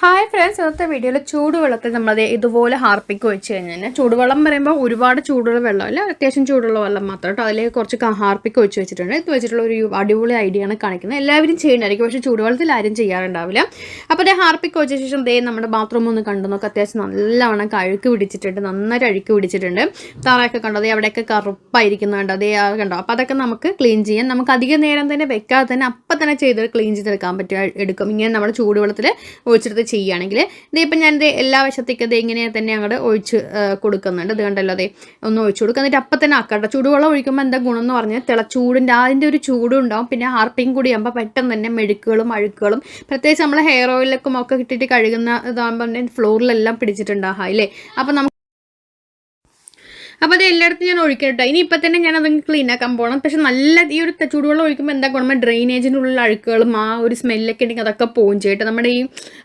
Hi friends ഇന്നത്തെ വീഡിയോയിൽ ചൂടുവെള്ളത്തിൽ നമ്മളത് ഇതുപോലെ ഹാർപ്പിക്ക് ഒഴിച്ച് കഴിഞ്ഞാൽ ചൂടുവെള്ളം പറയുമ്പോൾ ഒരുപാട് ചൂടുള്ള വെള്ളമല്ല അത്യാവശ്യം ചൂടുള്ള വെള്ളം മാത്രം കേട്ടോ. അതിലേക്ക് കുറച്ച് ഹാർപ്പിക്ക് ഒഴിച്ച് വെച്ചിട്ടുണ്ട്. ഇത് വെച്ചിട്ടുള്ള ഒരു അടിപൊളി ഐഡിയ ആണ് കാണിക്കുന്നത്. എല്ലാവരും ചെയ്യണമായിരിക്കും പക്ഷേ ചൂടുവെള്ളത്തിൽ ആരും ചെയ്യാറുണ്ടാവില്ല. അപ്പോൾ അതേ ഹാർപ്പിക്ക് വെച്ച ശേഷം ദേ നമ്മുടെ ബാത്റൂം ഒന്ന് കണ്ടു നോക്കുക അത്യാവശ്യം നല്ലവണ്ണം കഴുക്ക് പിടിച്ചിട്ടുണ്ട് നന്നായിട്ട് അഴുക്ക് പിടിച്ചിട്ടുണ്ട്. താറയൊക്കെ കണ്ടോ? അതേ അവിടെയൊക്കെ കറുപ്പായിരിക്കുന്നുണ്ട് അതേ കണ്ടോ? അപ്പോൾ അതൊക്കെ നമുക്ക് ക്ലീൻ ചെയ്യാൻ നമുക്ക് അധിക നേരം തന്നെ വെക്കാതെ തന്നെ അപ്പം തന്നെ ചെയ്ത് ക്ലീൻ ചെയ്തെടുക്കാൻ പറ്റും എടുക്കും. ഇങ്ങനെ നമ്മൾ ചൂടുവെള്ളത്തിൽ ഒഴിച്ചെടുത്ത് ചെയ്യുകയാണെങ്കിൽ ഇതിപ്പോൾ ഞാനിത് എല്ലാ വശത്തേക്കും ഇത് ഇങ്ങനെ തന്നെ അങ്ങോട്ട് ഒഴിച്ച് കൊടുക്കുന്നുണ്ട്. ഇത് കണ്ടല്ലോ അതെ ഒന്ന് ഒഴിച്ച് കൊടുക്കുക എന്നിട്ട് അപ്പം തന്നെ ആക്കട്ടെ ചൂടുവെള്ളം ഒഴിക്കുമ്പോൾ എന്താ ഗുണം എന്ന് പറഞ്ഞാൽ തിള ചൂടിന്റെ അതിന്റെ ഒരു ചൂടും ഉണ്ടാവും. പിന്നെ ഹാർപ്പിങ് കൂടി ആകുമ്പോൾ പെട്ടെന്ന് തന്നെ മെഴുക്കുകളും അഴുക്കുകളും പ്രത്യേകിച്ച് നമ്മൾ ഹെയർ ഓയിലൊക്കെ ഒക്കെ ഇട്ടിട്ട് കഴുകുന്ന ഇതാകുമ്പോൾ ഫ്ലോറിലെല്ലാം പിടിച്ചിട്ടുണ്ടാകും അല്ലേ അപ്പം നമുക്ക് അപ്പോൾ അത് എല്ലായിടത്തും ഞാൻ ഒഴിക്കണം കേട്ടോ ഇനി ഇപ്പം തന്നെ ഞാൻ അതങ്ങ് ക്ലീൻ ആക്കാൻ പോകണം പക്ഷെ നല്ല ഈ ഒരു ചൂടുവെള്ളം ഒഴിക്കുമ്പോൾ എന്താ ഗുണം? ഡ്രെയിനേജിനുള്ള അഴുക്കുകളും ആ ഒരു സ്മെല്ലൊക്കെ ഉണ്ടെങ്കിൽ അതൊക്കെ പോകും ചെയ്യട്ടെ നമ്മുടെ ഈ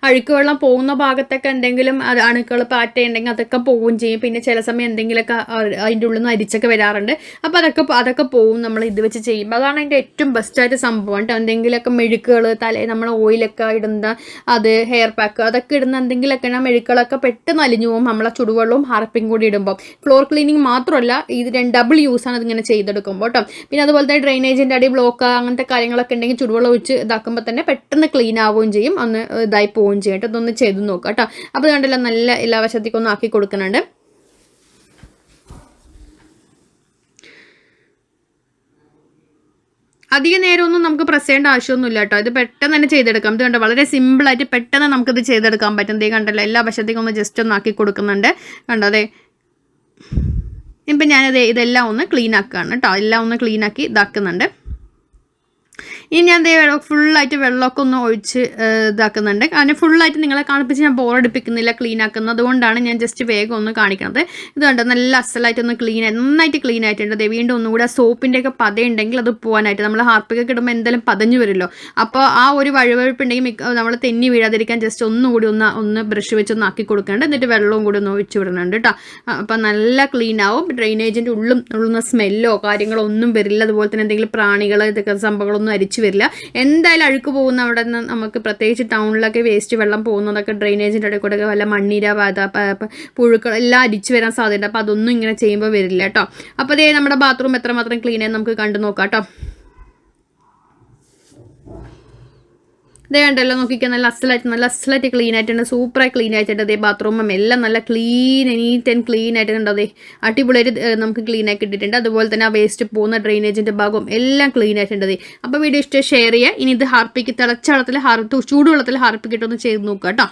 അഴുക്ക് വെള്ളം പോകുന്ന ഭാഗത്തൊക്കെ എന്തെങ്കിലും അത് അണുക്കൾ പാറ്റ ഉണ്ടെങ്കിൽ അതൊക്കെ പോകും ചെയ്യും. പിന്നെ ചില സമയം എന്തെങ്കിലുമൊക്കെ അതിന്റെ ഉള്ളിൽ നിന്ന് അരിച്ചൊക്കെ വരാറുണ്ട്. അപ്പോൾ അതൊക്കെ അതൊക്കെ പോകും നമ്മൾ ഇത് വെച്ച് ചെയ്യുമ്പോൾ അതാണ് അതിന്റെ ഏറ്റവും ബെസ്റ്റായിട്ട് സംഭവം കേട്ടോ. എന്തെങ്കിലുമൊക്കെ മെഴുക്കുകൾ തലേ നമ്മൾ ഓയിലൊക്കെ ഇടുന്ന അത് ഹെയർ പാക്ക് അതൊക്കെ ഇടുന്ന എന്തെങ്കിലുമൊക്കെ മെഴുക്കുകളൊക്കെ പെട്ടെന്ന് അലിഞ്ഞു പോകും. നമ്മളെ ചുടുവെള്ളവും ഹാർപ്പിങ് കൂടി ഇടുമ്പോൾ ഫ്ലോർ ക്ലീനിങ് മാത്രമല്ല ഇത് ഡബിൾ യൂസാണ് ഇതിങ്ങനെ ചെയ്തെടുക്കുമ്പോൾ കേട്ടോ പിന്നെ അതുപോലെ തന്നെ ഡ്രെയിനേജിന്റെ അടി ബ്ലോക്ക് അങ്ങനത്തെ കാര്യങ്ങളൊക്കെ ഉണ്ടെങ്കിൽ ചുടുവെള്ളം ഒഴിച്ച് ഇതാക്കുമ്പോൾ തന്നെ പെട്ടെന്ന് ക്ലീൻ ആവുകയും ചെയ്യും. ഒന്ന് ഇതായി പോവുകയും ചെയ്യും കേട്ടോ. ഇതൊന്ന് ചെയ്ത് നോക്കാം കേട്ടോ. അപ്പോൾ കണ്ടല്ലോ നല്ല എല്ലാ വശത്തേക്കും ഒന്ന് ആക്കി കൊടുക്കുന്നുണ്ട്. അധിക നേരമൊന്നും നമുക്ക് പ്രസ് ചെയ്യേണ്ട ആവശ്യമൊന്നുമില്ല കേട്ടോ. ഇത് പെട്ടെന്ന് തന്നെ ചെയ്തെടുക്കാം. ഇത് കണ്ടോ? വളരെ സിമ്പിളായിട്ട് പെട്ടെന്ന് നമുക്കിത് ചെയ്തെടുക്കാൻ പറ്റും. ദേ കണ്ടല്ലോ എല്ലാ വശത്തേക്കും ഒന്ന് ജസ്റ്റ് ഒന്ന് ആക്കി കൊടുക്കുന്നുണ്ട്. കണ്ടോ? അതെ ഇപ്പം ഞാനത് ഇതെല്ലാം ഒന്ന് ക്ലീൻ ആക്കുകയാണ് കേട്ടോ എല്ലാം ഒന്ന് ക്ലീൻ ആക്കി ഇതാക്കുന്നുണ്ട്. ഇനി ഞാൻ ദേ ഫുള്ളായിട്ട് വെള്ളമൊക്കെ ഒന്ന് ഒഴിച്ച് ഇതാക്കുന്നുണ്ട്. കാരണം ഫുള്ളായിട്ട് നിങ്ങളെ കാണിപ്പിച്ച് ഞാൻ ബോറടിപ്പിക്കുന്നില്ല ക്ലീൻ ആക്കുന്നത് അതുകൊണ്ടാണ് ഞാൻ ജസ്റ്റ് വേഗം ഒന്ന് കാണിക്കുന്നത് ഇത് കണ്ടോ നല്ല അസലായിട്ട് ഒന്ന് ക്ലീൻ ആയി നന്നായിട്ട് ക്ലീൻ ആയിട്ടുണ്ട്. ദേ വീണ്ടും ഒന്നുകൂടെ സോപ്പിന്റെ ഒക്കെ പത ഉണ്ടെങ്കിൽ അത് പോകാനായിട്ട് നമ്മൾ ഹാർപ്പിക്കൊക്കെ ഇടുമ്പോൾ എന്തായാലും പതഞ്ഞു വരുമല്ലോ. അപ്പോൾ ആ ഒരു വഴുവഴുപ്പ് ഉണ്ടെങ്കിൽ മിക്ക നമ്മൾ തെന്നി വീഴാതിരിക്കാൻ ജസ്റ്റ് ഒന്നുകൂടി ഒന്ന് ഒന്ന് ബ്രഷ് വെച്ച് ഒന്ന് ആക്കി കൊടുക്കേണ്ട എന്നിട്ട് വെള്ളവും കൂടി ഒന്ന് ഒഴിച്ച് വിടുന്നുണ്ട് കേട്ടോ അപ്പോൾ നല്ല ക്ലീൻ ആവും. ഡ്രെയിനേജിന്റെ ഉള്ളും ഉള്ളുന്ന സ്മെല്ലോ കാര്യങ്ങളോ ഒന്നും വരില്ല. അതുപോലെ തന്നെ എന്തെങ്കിലും പ്രാണികൾ ഇതൊക്കെ സംഭവങ്ങളൊന്നും അരിച്ചു വരില്ല. എന്തായാലും അഴുക്ക് പോകുന്ന അവിടെ നിന്ന് നമുക്ക് പ്രത്യേകിച്ച് ടൗണിലൊക്കെ വേസ്റ്റ് വെള്ളം പോകുന്നതൊക്കെ ഡ്രെയിനേജിന്റെ ഇടയിൽ കൂടെ വല്ല മണ്ണീര വാത പുഴുക്കൾ എല്ലാം അരിച്ചു വരാൻ സാധ്യതയുണ്ട്. അപ്പോൾ അതൊന്നും ഇങ്ങനെ ചെയ്യുമ്പോൾ വരില്ല കേട്ടോ. അപ്പോൾ അതേ നമ്മുടെ ബാത്റൂം എത്രമാത്രം ക്ലീൻ ആയി നമുക്ക് കണ്ടു നോക്കാം കേട്ടോ. ഇതേ കണ്ടല്ലോ നോക്കിക്കാൻ നല്ല അസലായിട്ട് നല്ല അസലായിട്ട് ക്ലീൻ ആയിട്ടുണ്ട്. സൂപ്പറായി ക്ലീൻ ആയിട്ടുണ്ട് അതേ ബാത്റൂമും എല്ലാം നല്ല ക്ലീൻ നീറ്റ് ആൻഡ് ക്ലീൻ ആയിട്ടുണ്ട് അതെ അടിപൊളിയായിട്ട് നമുക്ക് ക്ലീൻ ആക്കി ഇട്ടിട്ടുണ്ട് അതുപോലെ തന്നെ ആ വേസ്റ്റ് പോകുന്ന ഡ്രെയിനേജിന്റെ ഭാഗവും എല്ലാം ക്ലീൻ ആയിട്ടുണ്ട്. അപ്പോൾ വീഡിയോ ഇഷ്ടം ഷെയർ ചെയ്യുക. ഇനി ഇത് ഹാർപ്പിക്ക് തിളച്ച വെള്ളത്തിൽ ഹാർപ്പ് ചൂടുവെള്ളത്തിൽ ഹാർപ്പിക്കിട്ടൊന്ന് ചെയ്ത് നോക്കുക കേട്ടോ.